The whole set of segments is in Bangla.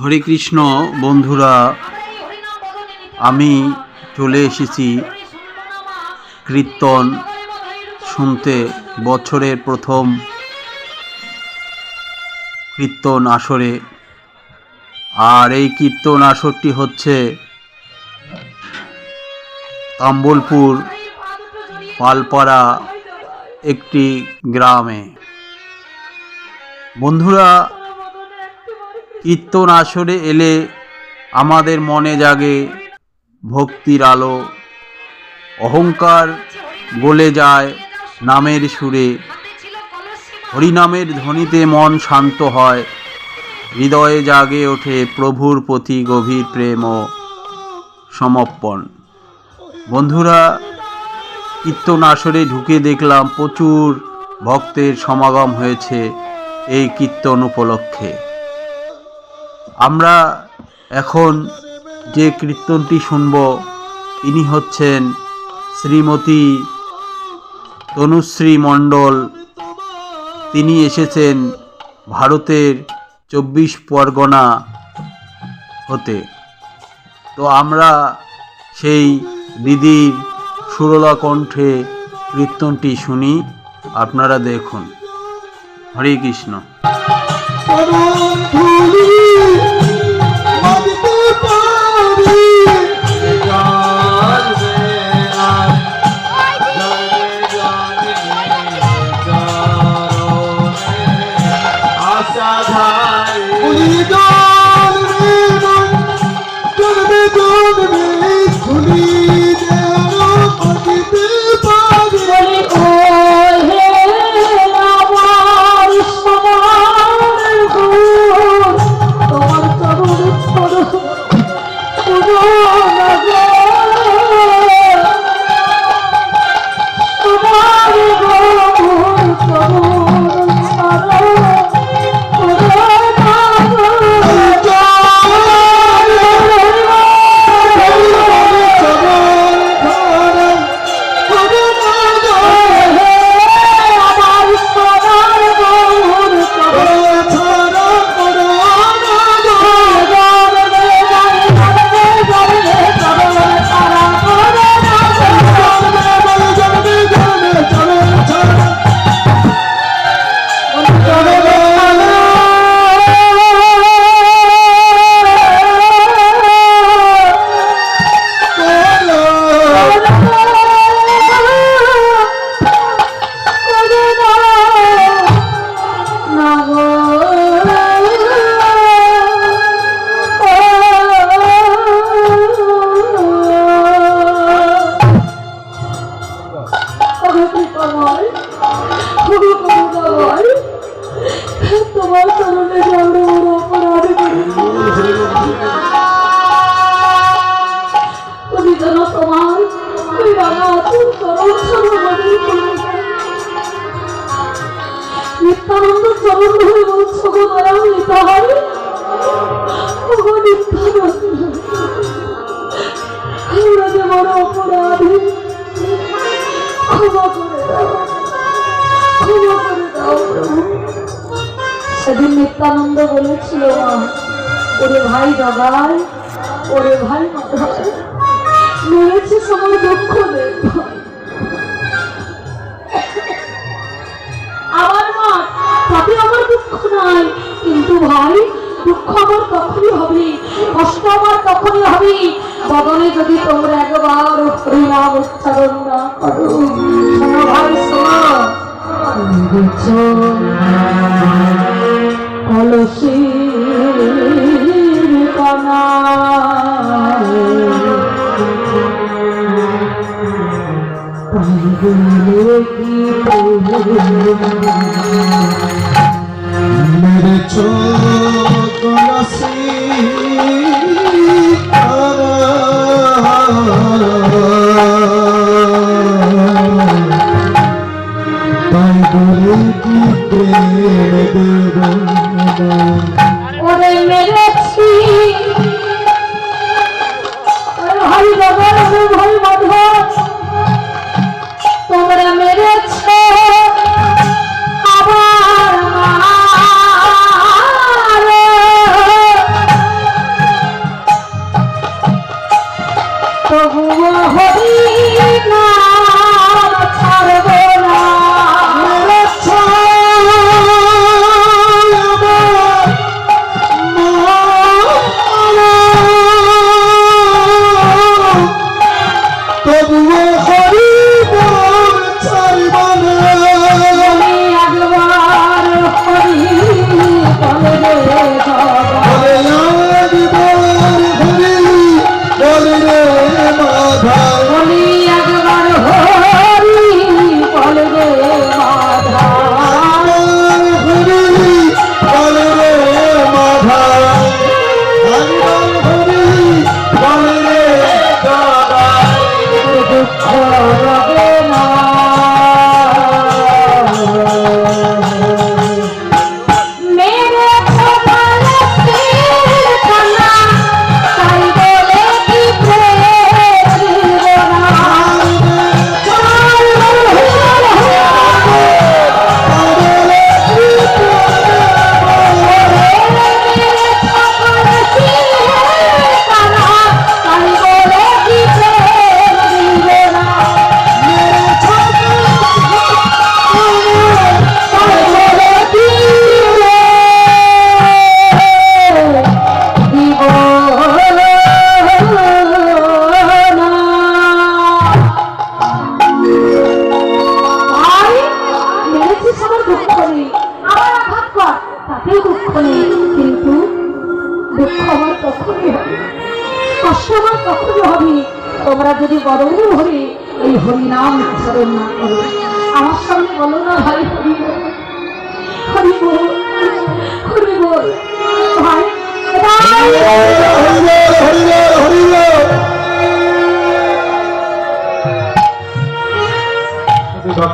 হরে কৃষ্ণ, বন্ধুরা, আমি চলে এসেছি কীর্তন শুনতে বছরের প্রথম কীর্তন আসরে। আর এই কীর্তন আসরটি হচ্ছে তাম্বলপুর পালপাড়া একটি গ্রামে। বন্ধুরা কীর্তন আসরে এলে আমাদের মনে জাগে ভক্তির আলো। অহংকার গলে যায় নামের সুরে। হরিনামের ধ্বনিতে মন শান্ত হয়। হৃদয়ে জাগে ওঠে প্রভুর প্রতি গভীর প্রেম ও সমর্পণ। বন্ধুরা, কীর্তন আসরে ঢুকে দেখলাম প্রচুর ভক্তের সমাগম হয়েছে এই কীর্তন উপলক্ষে। আমরা এখন যে কীর্তনটি শুনব, ইনি হচ্ছেন শ্রীমতী তনুশ্রী মণ্ডল। তিনি এসেছেন ভারতের চব্বিশ পরগনা হতে। তো আমরা সেই দিদির সুরলা কণ্ঠে কীর্তনটি শুনি, আপনারা দেখুন। হরে কৃষ্ণ। সেদিন নিত্যানন্দ বলেছিল ওরে ভাই জগাই, ওরে ভাই মেরেছে আমার দুঃখ নেই। আমার মা, তাতে আমার দুঃখ নাই, কিন্তু ভাই, দুঃখ আমার তখনই হবে, কষ্ট আমার তখনই হবে। বদলে যদি তোমরা একবার হরিনাম উচ্চারণ না করো ভাই, শোনো। কলসির কণা মেরে চলসি তাই বলে কি প্রেম দেব?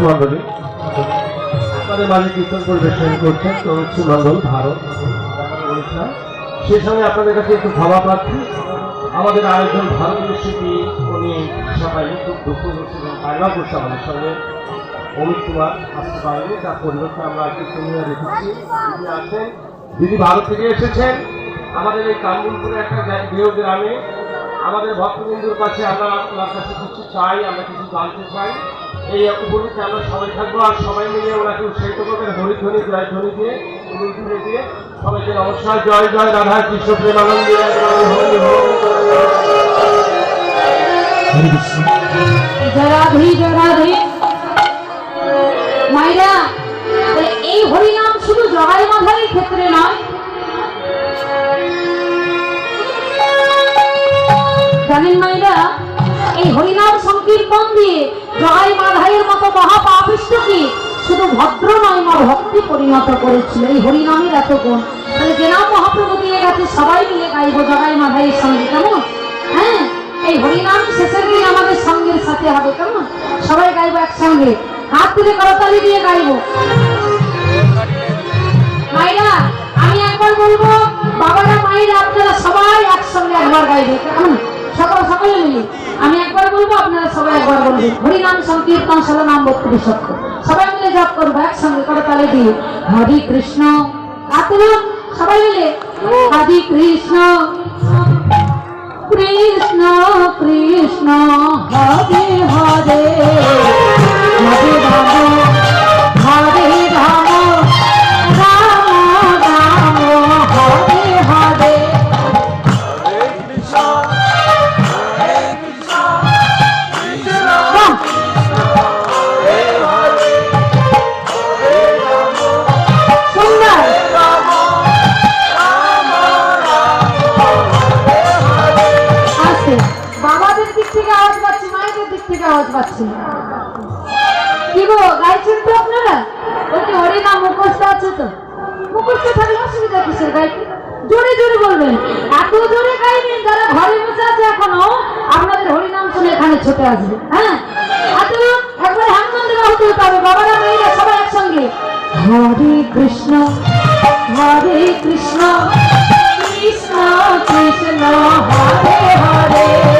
ভক্তমন্ডলী আমাদের মাঝে কীর্তন পরিবেশন করছেন তরুচি মন্ডল ভারত সেই সঙ্গে আপনাদের কাছে একটু ক্ষমা প্রার্থী আমাদের আরেকজন ভারতীয় শিল্পী উনি সবাই খুব দুঃখ করছে এবং কান্না করছে আমাদের সঙ্গে। অমিত কুমার আসতে পারেনি, তার পরিবর্তে আমরা কীর্তনীয় রেখেছি। দিদি আছেন দিদি ভারত থেকে এসেছেন। আমাদের এই কামরুলপুরে একটা গৃহ গ্রামে আমাদের ভক্তবন্ধুর কাছে আমরা আপনার কাছে কিছু চাই, আমরা কিছু জানতে চাই। এই উপলক্ষে আমরা সবাই থাকব আর সবাই মিলে ওনাকে উৎসাহিত করবেন হরিধ্বনি জয় ধ্বনি দিয়ে উলুধ্বনি দিয়ে সবাইকে নমস্কার, জয় জয় রাধা, কৃষ্ণ প্রেমানন্দ এই হরিনাম শুধু জগাই মাধারের ক্ষেত্রে নয় জানেন মাইরা এই হরিনাম সংকীর্তন দিয়ে জগাই মাধাইয়ের মতো মহাপাপিষ্টকে শুধু ভদ্র নয় মা ভক্তি পরিণত করেছিল। এই হরিনামের এত গুণ। তাহলে নাম মহাপ্রভু দিয়ে গেছে, সবাই মিলে গাইব জগাই মাধাইয়ের সঙ্গে, কেমন? হ্যাঁ? এই হরিনাম শেষের দিন আমাদের সঙ্গের সাথে হবে, কেমন? সবাই গাইবো একসঙ্গে। হাত তুলে করতালি দিয়ে গাইবো। মাইরা আমি একবার বলব, বাবারা, মায়েরা, আপনারা সবাই একসঙ্গে একবার গাইবে, কেমন? সকল সকলে মিলি আমি একবার বলব, আপনারা সবাই একবার বলবেন হরিনাম সংকীর্তন ষোলো নাম বত্রিশ অক্ষর সবাই মিলে জপ করব, একসঙ্গে করতালি দিয়ে। হরি কৃষ্ণ। হাত তুলুন সবাই মিলে। হরি কৃষ্ণ। কৃষ্ণ কৃষ্ণ। হরে হরে। ছুটে আসবে হ্যাঁ? একবার হ্যামচন্দ্র হতে হবে বাবারা, মেয়েরা সবাই একসঙ্গে। হরে কৃষ্ণ হরে কৃষ্ণ কৃষ্ণ কৃষ্ণ, হরে হরে।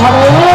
হরে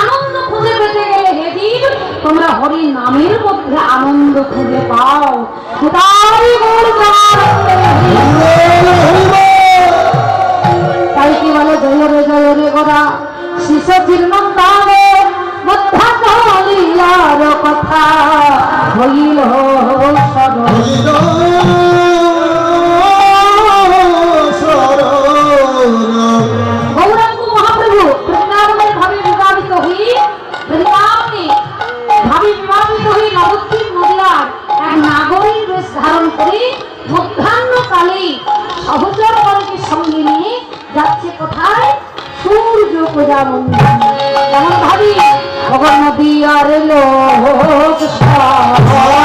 আনন্দ খুঁজে পেতে গেলে হেদিন তোমরা হরি নামের মধ্যে আনন্দ খুঁজে পাও। তাই কি বলে? জয় রে জয় রে গোরা শিশু চিরনন্দারে মধ্যা কলিয়ার কথা। হইল সরল মন্দির যেমন ভাবি? ভগবান নদী আর লোক সব আহা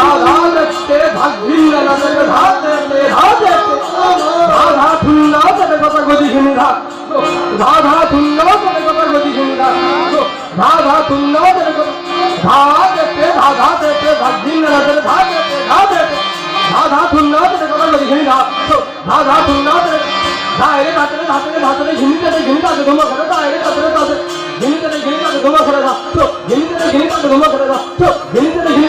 राधा रचते भक्ति रचते धाते धाते राधा तुल्ला तने भगवती सुनिधा। राधा तुल्ला तने भगवती सुनिधा। राधा तुल्ला तने धाते धाधा देते भक्ति रचते धाते धाते राधा तुल्ला तने भगवती सुनिधा। राधा तुल्ला तने धायरे धातरे धातरे धातरे घिनी तने घिनी धाते घुमा करे धायरे धातरे धाते घिनी तने घिनी धाते घुमा करे धा घिनी तने घिनी धाते घुमा करे धा घिनी तने घिनी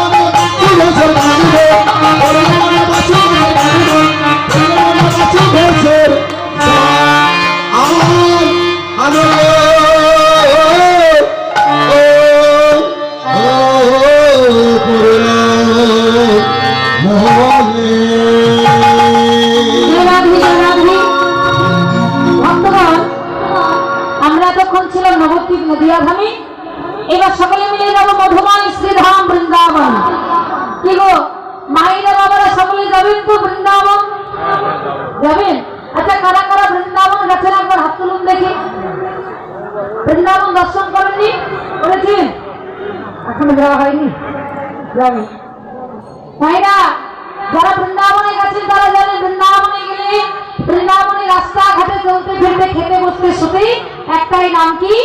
রাস্তাঘাটে চলতে ফিরতে খেতে বসতে শুতেই একটাই নাম কি?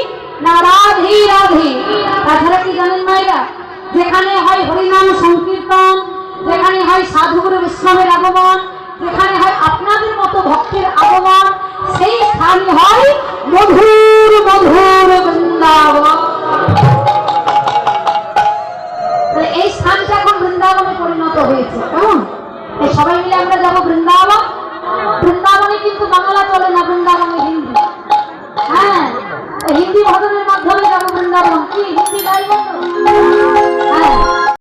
না, রাধি রাধি। তাছাড়া কি জানেন মাইরা যেখানে হয় হরিনাম সংকীর্তন, যেখানে হয় সাধুগুরু বিশ্রামের আগমন, যেখানে হয় আপনাদের মতো ভক্তের আগমন, সেই স্থান হয় মধুর মধুর বৃন্দাবন। এই স্থানটা এখন বৃন্দাবনে পরিণত হয়েছে, কেমন? সবাই মিলে আমরা যাব বৃন্দাবন। কিন্তু বাংলা চলে না বৃন্দাবন হিন্দি। হ্যাঁ হিন্দি ভজনের মাধ্যমে যাব বৃন্দাবন? কি হিন্দি গাইব হ্যাঁ।